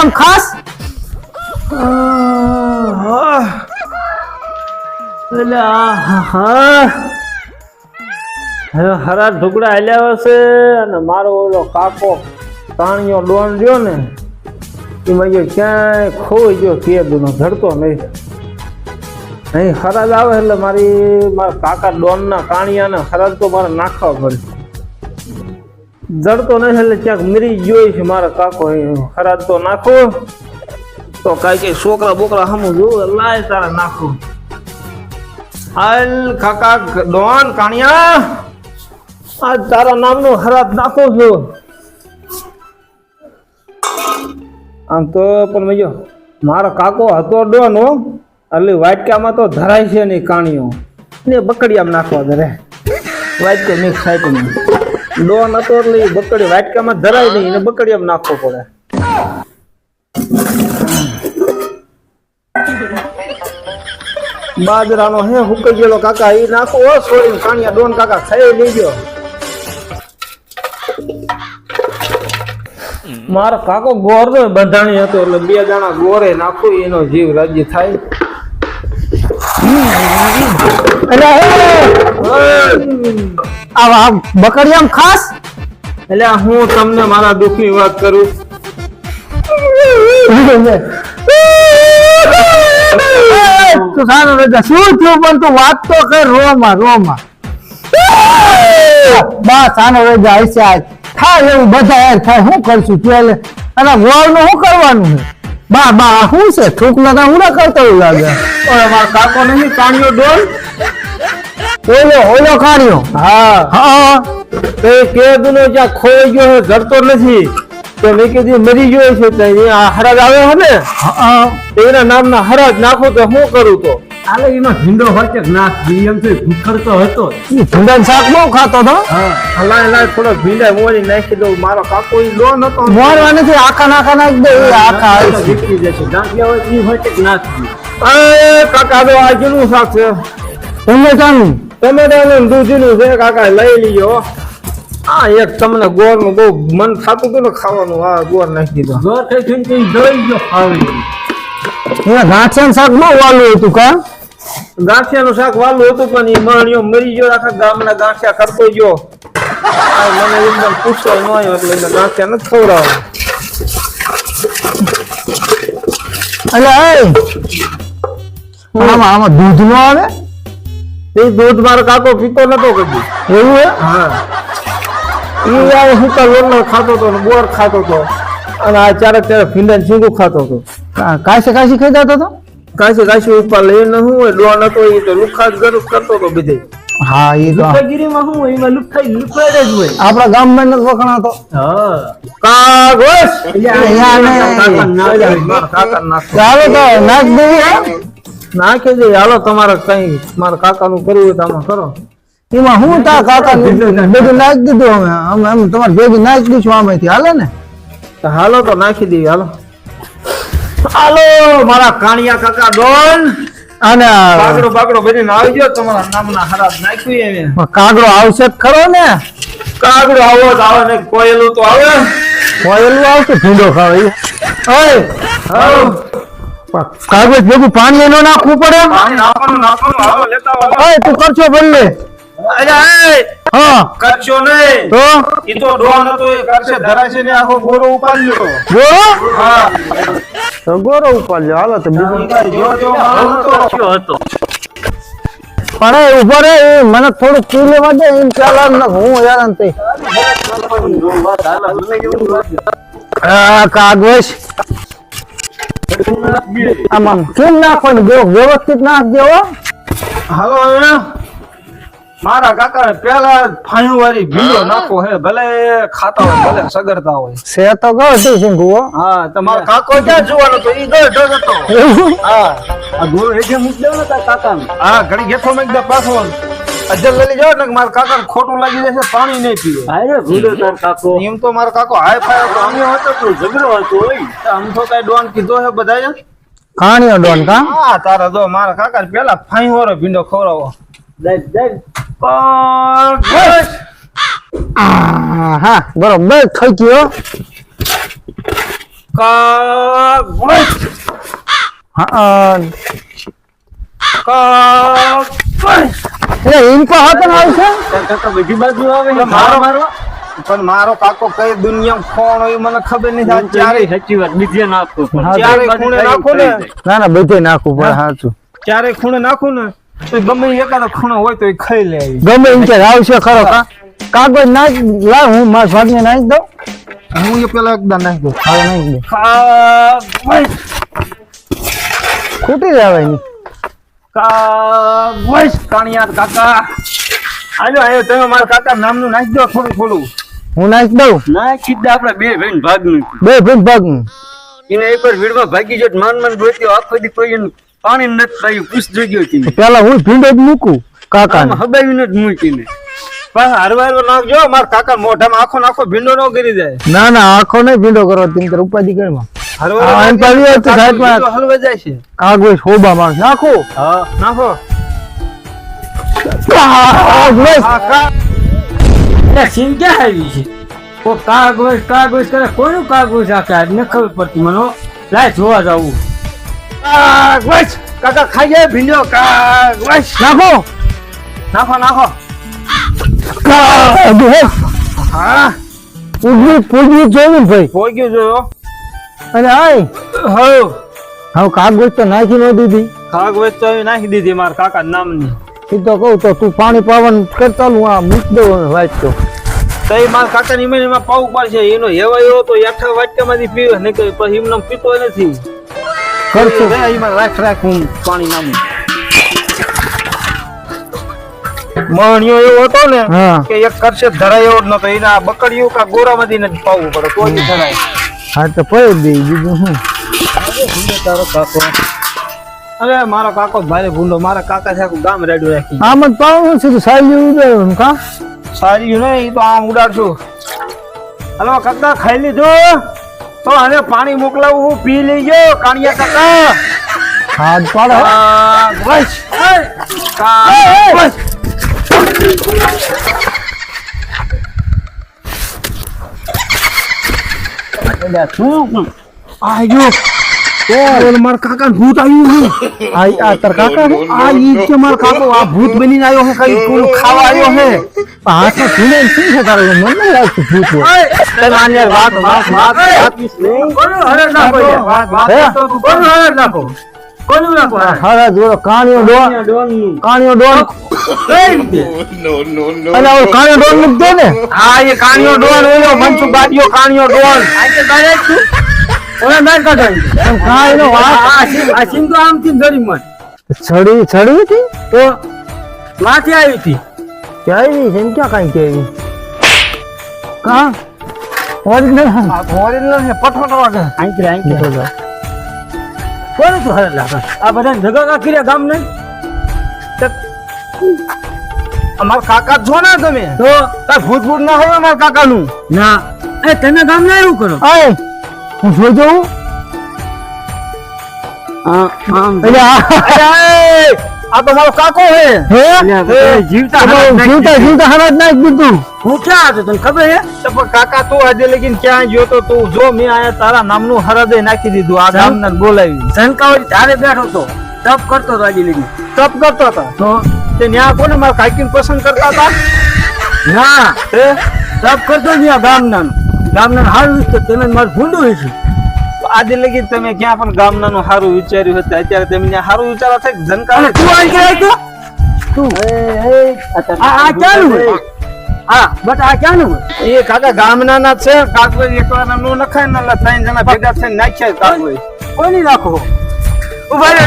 આમ ખાસ? એટલે આહાહા. હવે હરા ઢુકડા હાલ્યા હશે અને મારો ઓલો કાકો કાણિયો ડોન રહ્યો ને એમાં ગયો ક્યાંય ખોઈ ગયો કેદુનો ધડતો નહીં. અહીં હરાજ આવે એટલે મારી મારા કાકા ડોનના કાણિયાને હરાજ તો મારે નાખવા પડે. જડતો નથી એટલે ક્યાંક મરી ગયો છે મારા કાકો હરાજ તો નાખો. તો કાંઈ કઈ છોકરા બોકરા હમ જોવું, લાય તારે નાખો. હાલ કાકા ડોન કાણિયા. આ તારા નામનો હરાત નાખો છો. આમ તો પણ મેં મારો કાકો હતો ડોન હો. એટલે વાટકામાં તો ધરાય છે નહીં કાણીઓ. ને બકડિયામાં નાખવા ધરે વાટકે મિક્સ સાઈડમાં ડોન હતો એટલે એ બકડી વાટકામાં ધરાય નહીં, એને એમ નાખવો પડે. બાજરાનો હે હુકાઈ ગયેલો કાકા એ નાખો, હો સોરી કાણિયા, ડોન કાકા, ખાઈ લેજો. મારો કાકો ગોરનો બંધાણી હતો, એટલે બે દાણા ગોરે નાખો, એનો જીવ રાજી થાય. આવા આમ બકડિયામ ખાસ? એટલે હું તમને મારા દુઃખની વાત કરું. તું સારો રજા શું થયું પણ તું વાત તો કર રોમાં રોમાં. બસ આનો રજા હશે આજ. થાય એવું બધા યાર થાય. શું કરશું? તું એટલે અને ગોળનું શું કરવાનું છે? બા બા શું છે? હું ના કરતો એવું લાગે. ઓય મારો કાકો નહીં કાણિયો ડોલ? ઓલો ઓલો કાઢ્યો હા. હા. એ કે દુનો જ્યાં ખોઈ ગયો છે ઘરતો નથી. તો મેં કીધું મરી ગયો છે તો અહીંયા હરાજ આવે છે ને? હા. એના નામના હરાજ નાખો તો હું કરું તો? આલે એમાં ભીંડો હોય કે નાખ એમ થી ભૂખડતો હતો. જ. શાક બહુ ખાતો હતો? હલાય હલાય થોડો ભીંડા મોરી નાખી દઉં. મારો કાકો ઈ લોન નતો. મોરવા નથી આખા નાખા નાખ દે એ આખા. જીતી જશે. ગાંઠિયા હોય ઈ હોય કે નાખ એ કાકા તો આ કેનું શાક છે? ટમેટાનું. ટમેટાનું દૂધીનું છે કાકા લઈ લીજો. આ એક તમને ગોરનું બહુ મન થતું હતું ને ખાવાનું આ ગોળ નાખી દીધો ગોર થઈ થઈને જઈ ગયો ખાવી ગાંઠિયા શાક બહુ વાલું હતું કા? ગાંઠિયાનું શાક વાલું હતું પણ એ માણ્યો મરી ગયો આખા ગામના ગાંઠિયા કરતો ગયો. મને એકદમ પૂછતો ન આવ્યો એટલે એને ગાંઠિયા નથી ખવડાવવા. અલે એ! આમાં આમાં દૂધ નો આવે? એ દૂધ મારો કાકો પીતો નતો કદી. એવું હે? હા. ઈ હું. તો લોટનો ખાતો હતો ને બોર ખાતો હતો. અને આ ચારે ત્યારે ભીંડા છીંગું ખાતો હતો. કાશી કાશી ખાઈ જતો હતો? કાશી કાશી ઉપર લઈને હું હોય ડોન હતો એ તો લુખા જ ગરુ કરતો તો બધે. હા એ તો. લુખાગીરીમાં શું હોય એમાં લુખાઈ લુખાઈ જ હોય. આપણા ગામમાં નથી વખણાતો. હા. નાખો. ચાલો તો નાખ દેવી હે. નાખી દે હાલો તમારે કઈ મારા કાકાનું કરવું હોય તો આમાં કરો. એમાં હું તા કાકા બધું નાખી દીધું અમે. અમે તમારે ભેગી નાખી દઈશું આમાંથી. હાલે ને? તો હાલો તો નાખી દઈએ હાલો. હાલો મારા કાણિયા કાકા ડોન. અને બાગડો બાગડો બનીને આવી ગયો તમારા નામના હરાજ નાખ્યું એને. કાગડો આવશે ખરો ને? કાગડો આવો જ આવે ને કોયલું તો આવે. કોયલું આવશે ભીંડો ખાવે ઓય. કાગળ ભેગું પાણી એનો નાખવું પડે? નાખવાનું નાખવાનું હાલો લેતા આવો. ઓય તું કરશો બદલે અરે, હા. કરશો નહીં. તો? ઈ તો ડોન હતો એ કરશે ધરાશે ને આખો ગોરો ઉપાડ્યો. ગોરો? હા. તો ઉપર જો હાલો તો હતો. પણ એ ઊભો રે એ મને થોડું પી લેવા દે એમ ચાલે ને હું હેરાન થઈ આ આમાં આમ આમ કેમ નાખવાનું જો વ્યવસ્થિત નાખ દેવો હાલો મારા કાકા પેલા ફાયું વાળી ભીંડો નાખો હે ભલે ખાતા હોય ભલે સગરતા હોય. સે તો ગયો તું શીખવું હો. હા તમારો કાકો ક્યાં જોવાનો તો ઈ ગયો ડર હતો. હા. આ ગોળ હેઠે મૂક દેવ ને તારા કાકાને. હા ઘડી ગેઠો મેં એકદમ પાછો. અજલ લઈ જાવ ને મારા કાકા ખોટું લાગી જશે પાણી નહીં પીવે. હારે ભૂલો તાર કાકો. એમ તો મારો કાકો હાય ફાય હતો અમે હતો તો ઝઘડો હતો હોય આમ તો કઈ ડોન કીધો હે બધાએ? કાણિયો ડોન કા? હા તારા દો મારા કાકા પેલા ફાઈ વાળો ભીંડો ખવરાવો પણ આ, હા બરોબર થઈ ગયો હા. એટલે આવશે બાજુ આવે મારો મારો પણ મારો કાકો કઈ દુનિયા કોણ હોય મને ખબર નથી આ ચારે સાચી વાત બીજે નાખતો પણ. ચારે ખૂણે નાખો ને? ના ના બધે નાખું પણ સાચું ચારે ખૂણે નાખું ને? ગમે એકાદો ખૂણો હોય તો એ ખાઈ લે. ગમે ઇંચે આવશે ખરો કા? કાગળ નાખ લાવ હું મારા ભાગને નાખી દઉં. હું એ પેલા એકદમ નાખી દઉં. ખાવા નાખી દઉં ખૂટી જવાય એની. કાગળ. કાણિયાર કાકા. આજો આયો તમે મારા કાકા નામનું નાખી દો થોડું થોડું. હું નાખી દઉં? નાખી જ દે આપણે બે ભાઈ ભાગનું. બે ભાઈ ભાગનું. એને એકવાર વીડમાં ભાગી જત માન માન ગોત્યો આખો દી કોઈ પાણી નથી પાયું પૂછ ગયો હતી પેલા હું ભીંડો જ મૂકું કાકા હબાવી નથી મૂકીને. પણ હરવા હરવા નાખજો મારા કાકા મોઢામાં આખો નાખો ભીંડો ન કરી જાય. ના ના આખો નહીં ભીંડો કરો તેમ તાર ઉપાધિ કરમાં હરવા હા, એમ પાડ્યું હોય તો સાઈડમાં- હલવા જાય છે. કાગળ હોબા માણસ. નાખો. હા નાખો. કાગળ. ક્યાં આવી છે? કો કાગળ કાગળ કરે કોનું કાગળ આખે ન ખબર પડતી મને લાય જોવા જવું કાગળ કાકા ખાઈ જાય ભીંડો કાગળ નાખો. નાખો નાખો. હા. ઉગવી પૂજવી જોયું ને ભાઈ. હોઈ ગયું જોયો અને આય. હવ હવે કાગળ તો નાખી ન દીધી. કાગળ તો નાખી દીધી મારા કાકા નામની. એ તો કહું તો તું પાણી પાવન કરતા આ મૂક દઉં વાંચતો તો. તો એ મારા કાકા ની મેં પાવું પડશે. એનો હેવાયો તો યાઠા વાટકામાંથી પીવે નહીં કે પછી એમને પીતો નથી. કરશું એમાં રાખ રાખ હું પાણી નામું માણ્યો એવો હતો ને કે એક કરશે ધરાય એવો જ નતો એના બકડીયું કા ગોરામાંથી જ પાવું પડે તો જ ધરાય. હા તો પડી દે બીજું શું? તારો કાકો. અરે મારો કાકો ભારે ભૂંડો. મારા કાકા છે આખું ગામ રેડ્યું રાખી. આમ જ પાવું છે તો સારી ઉડાડ્યું કા? સારી ને એ તો આમ ઉડાડશું. હલો કાકા ખાઈ લીધું? તો આને પાણી મોકલાવું હું પી લેજો કાણિયા કાકા. હાથ પાડો. આ, બસ. કા- આયો ઓલ માર કાકા ભૂત આવ્યું હે આ આ તાર કાકા આ ઈ કે માર કાકો આ ભૂત બનીને આવ્યો હે કઈ કોનું ખાવા આવ્યો છે હાથમાં ભીને શું છે તારું મને નહીં લાગતું ભૂત હોય. તે માન્ય વાત વાત વાત વાત નહીં હરે નાખો યાર? વાત વાત તો કરતો હરે નાખો કોનું નાખો હરે? ડોન. કાણીઓ ડોન કાણીઓ ડોન મૂકજો ને હા એ કાણિયો ડોન ઓલો મનસુખ ગાડીઓ કાણિયો ડોન આ તે બારે છું. ઓલા ના કાઢાય. કાણીનો આ- સીમ તો ધરી મન. છડી છડી હતી? તો માથે આવી હતી? છે? એમ ક્યાં કાંઈ કેવી કા? ઓરિજિનલ આ ઓરિજિનલ છે પટપટ વાગે તું હરે નાખે? આ બધા ભેગા કા કર્યા ગામ ને અમારા કાકા છો ને તમે? તો? કાંઈ ભૂત ભૂત ના હોય અમારા કાકાનું? ના. એ તમે ગામ ના એવું કરો આય હું જોઈ જોઉં આ- આમ. એટલે આ. અરે, આ તો મારો કાકો હે? જીવતા તો હારા જ નાખી જીવતા જીવતા હારા જ દીધું. હું ક્યાં હતો તને ખબર હે પણ કાકા તું આજે લગીન ક્યાં ગયો તો તું જો મેં આયા તારા નામનું હરદે નાખી દીધું આ ગામને બોલાવી. શંકાવળી ધારે બેઠો તો તપ કરતો હતો આજે લગી તપ કરતો હતો? તો? તે ન્યા કોને મારા કાકીને પસંદ કરતા હતા? ના. તપ કરતો આ ગામના ગામના સારું વિચાર તમે મારું ભૂંડું હશે આજે લગી તમે ક્યાં પણ ગામનાનું સારું વિચાર્યું હતું અત્યારે તમે ત્યાં સારું વિચારો થાય અને જનકા તું આવી ગયા તો? તું? આ ચાલુ હા બટ આ ક્યાંનું એ કાકા ગામના ના છે કાકો એકવાર નો નખાય ને એટલે ત્રણ જણા ભેગા થઈને નાખ્યા કાકો કોની રાખો ઊભા રહે.